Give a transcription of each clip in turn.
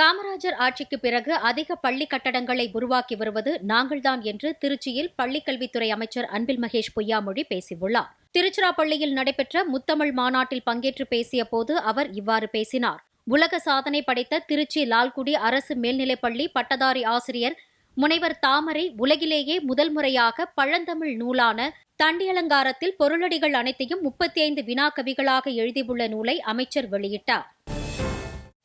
காமராஜர் ஆட்சிக்கு பிறகு அதிக பள்ளி கட்டடங்களை உருவாக்கி வருவது நாங்கள்தான் என்று திருச்சியில் பள்ளிக்கல்வித்துறை அமைச்சர் அன்பில் மகேஷ் பொய்யாமொழி பேசியுள்ளார். திருச்சிராப்பள்ளியில் நடைபெற்ற முத்தமிழ் மாநாட்டில் பங்கேற்று பேசிய போது அவர் இவ்வாறு பேசினார். உலக சாதனை படைத்த திருச்சி லால்குடி அரசு மேல்நிலைப்பள்ளி பட்டதாரி ஆசிரியர் முனைவர் தாமரை உலகிலேயே முதல் முறையாக பழந்தமிழ் நூலான தண்டியலங்காரத்தில் பொருளடிகள் அனைத்தையும் முப்பத்தி ஐந்து வினா கவிகளாக எழுதியுள்ள நூலை அமைச்சர் வெளியிட்டார்.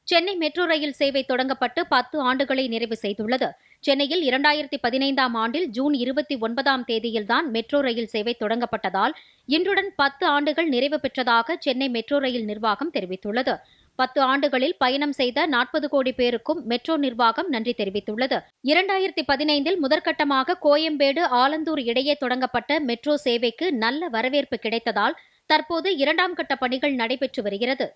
சென்னை மெட்ரோ ரயில் சேவை தொடங்கப்பட்டு பத்து ஆண்டுகளை நிறைவு செய்துள்ளது. சென்னையில் இரண்டாயிரத்தி பதினைந்தாம் ஆண்டில் ஜூன் இருபத்தி ஒன்பதாம் தேதியில்தான் மெட்ரோ ரயில் சேவை தொடங்கப்பட்டதால் இன்றுடன் பத்து ஆண்டுகள் நிறைவு பெற்றதாக சென்னை மெட்ரோ ரயில் நிர்வாகம் தெரிவித்துள்ளது. பத்து ஆண்டுகளில் பயணம் செய்த நாற்பது கோடி பேருக்கும் மெட்ரோ நிர்வாகம் நன்றி தெரிவித்துள்ளது. இரண்டாயிரத்தி பதினைந்தில் முதற்கட்டமாக கோயம்பேடு ஆலந்தூர் இடையே தொடங்கப்பட்ட மெட்ரோ சேவைக்கு நல்ல வரவேற்பு கிடைத்ததால் தற்போது இரண்டாம் கட்ட பணிகள் நடைபெற்று வருகிறது.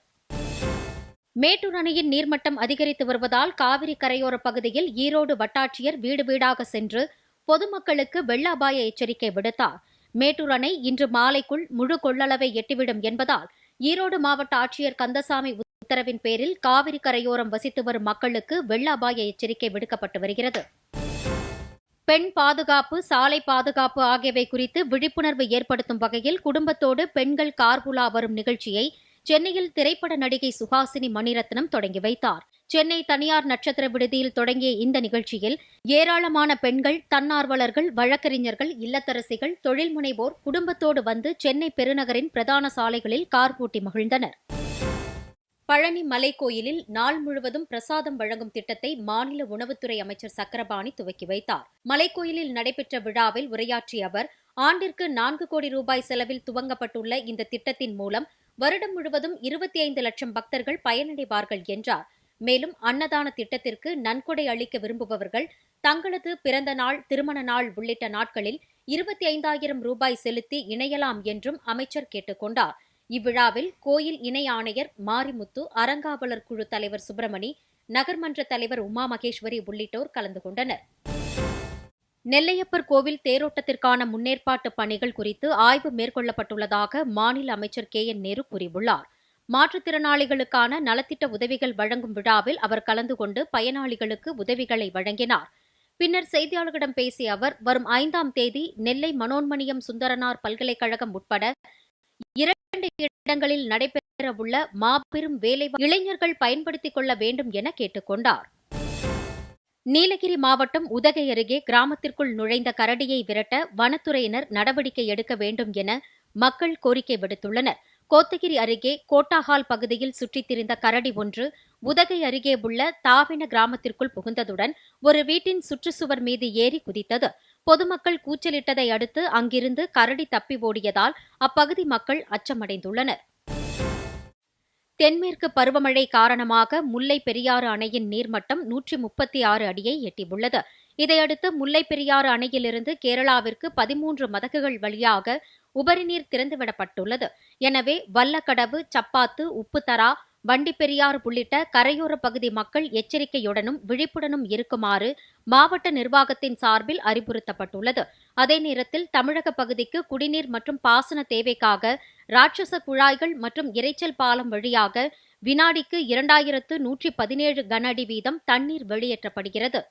மேட்டூர் அணையின் நீர்மட்டம் அதிகரித்து வருவதால் காவிரி கரையோர பகுதியில் ஈரோடு வட்டாட்சியர் வீடு வீடாக சென்று பொதுமக்களுக்கு வெள்ள அபாய எச்சரிக்கை விடுத்தார். மேட்டூர் அணை இன்று மாலைக்குள் முழு கொள்ளளவை எட்டிவிடும் என்பதால் ஈரோடு மாவட்ட ஆட்சியர் கந்தசாமி உத்தரவின் பேரில் காவிரி கரையோரம் வசித்து வரும் மக்களுக்கு வெள்ள அபாய எச்சரிக்கை விடுக்கப்பட்டு வருகிறது. பெண் பாதுகாப்பு சாலை பாதுகாப்பு ஆகியவை குறித்து விழிப்புணர்வு ஏற்படுத்தும் வகையில் குடும்பத்தோடு பெண்கள் கார்புலா வரும் நிகழ்ச்சியை சென்னையில் திரைப்பட நடிகை சுஹாசினி மணிரத்னம் தொடங்கி வைத்தார். சென்னை தனியார் நட்சத்திர விடுதியில் தொடங்கிய இந்த நிகழ்ச்சியில் ஏராளமான பெண்கள் தன்னார்வலர்கள் வழக்கறிஞர்கள் இல்லத்தரசிகள் தொழில் முனைவோர் குடும்பத்தோடு வந்து சென்னை பெருநகரின் பிரதான சாலைகளில் கார் பூட்டி மகிழ்ந்தனர். பழனி மலைக்கோயிலில் நாள் முழுவதும் பிரசாதம் வழங்கும் திட்டத்தை மாநில உணவுத்துறை அமைச்சர் சக்கரபாணி துவக்கி வைத்தார். மலைக்கோயிலில் நடைபெற்ற விழாவில் உரையாற்றிய அவர் ஆண்டிற்கு நான்கு கோடி ரூபாய் செலவில் துவங்கப்பட்டுள்ள இந்த திட்டத்தின் மூலம் வருடம் முழுவதும் இருபத்தி ஐந்து லட்சம் பக்தர்கள் பயனடைவார்கள் என்றார். மேலும் அன்னதான திட்டத்திற்கு நன்கொடை அளிக்க விரும்புபவர்கள் தங்களது பிறந்த நாள் திருமண நாள் உள்ளிட்ட நாட்களில் இருபத்தி ஐந்தாயிரம் ரூபாய் செலுத்தி இணையலாம் என்றும் அமைச்சர் கேட்டுக்கொண்டார் இவ்விழாவில் கோயில் இணை ஆணையர் மாரிமுத்து அறங்காவலர் குழு தலைவர் சுப்பிரமணி நகர்மன்ற தலைவர் உமா மகேஸ்வரி உள்ளிட்டோர் கலந்து கொண்டனர். நெல்லையப்பர் கோவில் தேரோட்டத்திற்கான முன்னேற்பாட்டு பணிகள் குறித்து ஆய்வு மேற்கொள்ளப்பட்டுள்ளதாக மாநில அமைச்சர் கே என் நேரு கூறியுள்ளார். மாற்றுத்திறனாளிகளுக்கான நலத்திட்ட உதவிகள் வழங்கும் விழாவில் அவர் கலந்து கொண்டு பயனாளிகளுக்கு உதவிகளை வழங்கினார். பின்னர் செய்தியாளர்களிடம் பேசிய அவர் வரும் ஐந்தாம் தேதி நெல்லை மனோன்மணியம் சுந்தரனார் பல்கலைக்கழகம் உட்பட இரண்டு இடங்களில் நடைபெறவுள்ள மாபெரும் வேலை இளைஞர்கள் பயன்படுத்திக் கொள்ள வேண்டும் என கேட்டுக் கொண்டார். நீலகிரி மாவட்டம் உதகை அருகே கிராமத்திற்குள் நுழைந்த கரடியை விரட்ட வனத்துறையினர் நடவடிக்கை எடுக்க வேண்டும் என மக்கள் கோரிக்கை விடுத்துள்ளனர். கோத்தகிரி அருகே கோட்டாஹால் பகுதியில் சுற்றித் திரிந்த கரடி ஒன்று உதகை அருகே உள்ள தாவின கிராமத்திற்குள் புகுந்ததுடன் ஒரு வீட்டின் சுற்றுச்சுவர் மீது ஏறி குதித்தது. பொதுமக்கள் கூச்சலிட்டதை அடுத்து அங்கிருந்து கரடி தப்பி ஓடியதால் அப்பகுதி மக்கள் அச்சமடைந்துள்ளனர். தென்மேற்கு பருவமழை காரணமாக முல்லை பெரியாறு அணையின் நீர்மட்டம் நூற்றி முப்பத்தி ஆறு அடியை எட்டியுள்ளது. இதையடுத்து முல்லை பெரியாறு அணையிலிருந்து கேரளாவிற்கு பதிமூன்று மதகுகள் வழியாக உபரிநீர் திறந்துவிடப்பட்டுள்ளது. எனவே வல்லக்கடவு சப்பாத்து உப்புத்தரா வண்டிப்பெரியாறு உள்ளிட்ட கரையோர பகுதி மக்கள் எச்சரிக்கையுடனும் விழிப்புடனும் இருக்குமாறு மாவட்ட நிர்வாகத்தின் சார்பில் அறிவுறுத்தப்பட்டுள்ளது. அதே நேரத்தில் தமிழக பகுதிக்கு குடிநீர் மற்றும் பாசன தேவைக்காக ராட்சச குழாய்கள் மற்றும் இரைச்சல் பாலம் வழியாக வினாடிக்கு இரண்டாயிரத்து நூற்றி பதினேழு கன அடி வீதம் தண்ணீர் வெளியேற்றப்படுகிறது.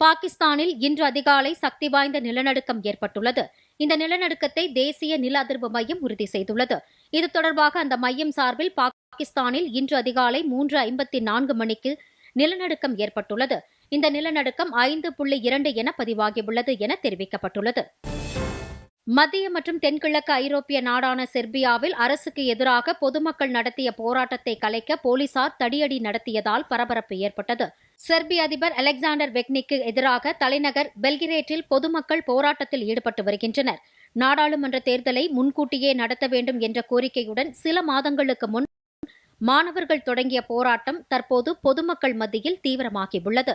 பாகிஸ்தானில் இன்று அதிகாலை சக்தி வாய்ந்த நிலநடுக்கம் ஏற்பட்டுள்ளது. இந்த நிலநடுக்கத்தை தேசிய நில அதிர்வு மையம் உறுதி செய்துள்ளது. இது தொடர்பாக அந்த மையம் சார்பில் பாகிஸ்தானில் இன்று அதிகாலை மூன்று ஐம்பத்தி நான்கு மணிக்கு நிலநடுக்கம் ஏற்பட்டுள்ளது. இந்த நிலநடுக்கம் ஐந்து புள்ளி இரண்டு என பதிவாகியுள்ளது என தெரிவிக்கப்பட்டுள்ளது. மத்திய மற்றும் தென்கிழக்கு ஐரோப்பிய நாடான செர்பியாவில் அரசுக்கு எதிராக பொதுமக்கள் நடத்திய போராட்டத்தை கலைக்க போலீசார் தடியடி நடத்தியதால் பரபரப்பு ஏற்பட்டது. செர்பிய அதிபர் அலெக்சாண்டர் வெக்னிக்கு எதிராக தலைநகர் பெல்கிரேட்டில் பொதுமக்கள் போராட்டத்தில் ஈடுபட்டு வருகின்றனர். நாடாளுமன்ற தேர்தலை முன்கூட்டியே நடத்த வேண்டும் என்ற கோரிக்கையுடன் சில மாதங்களுக்கு முன் மாணவர்கள் தொடங்கிய போராட்டம் தற்போது பொதுமக்கள் மத்தியில் தீவிரமாகியுள்ளது.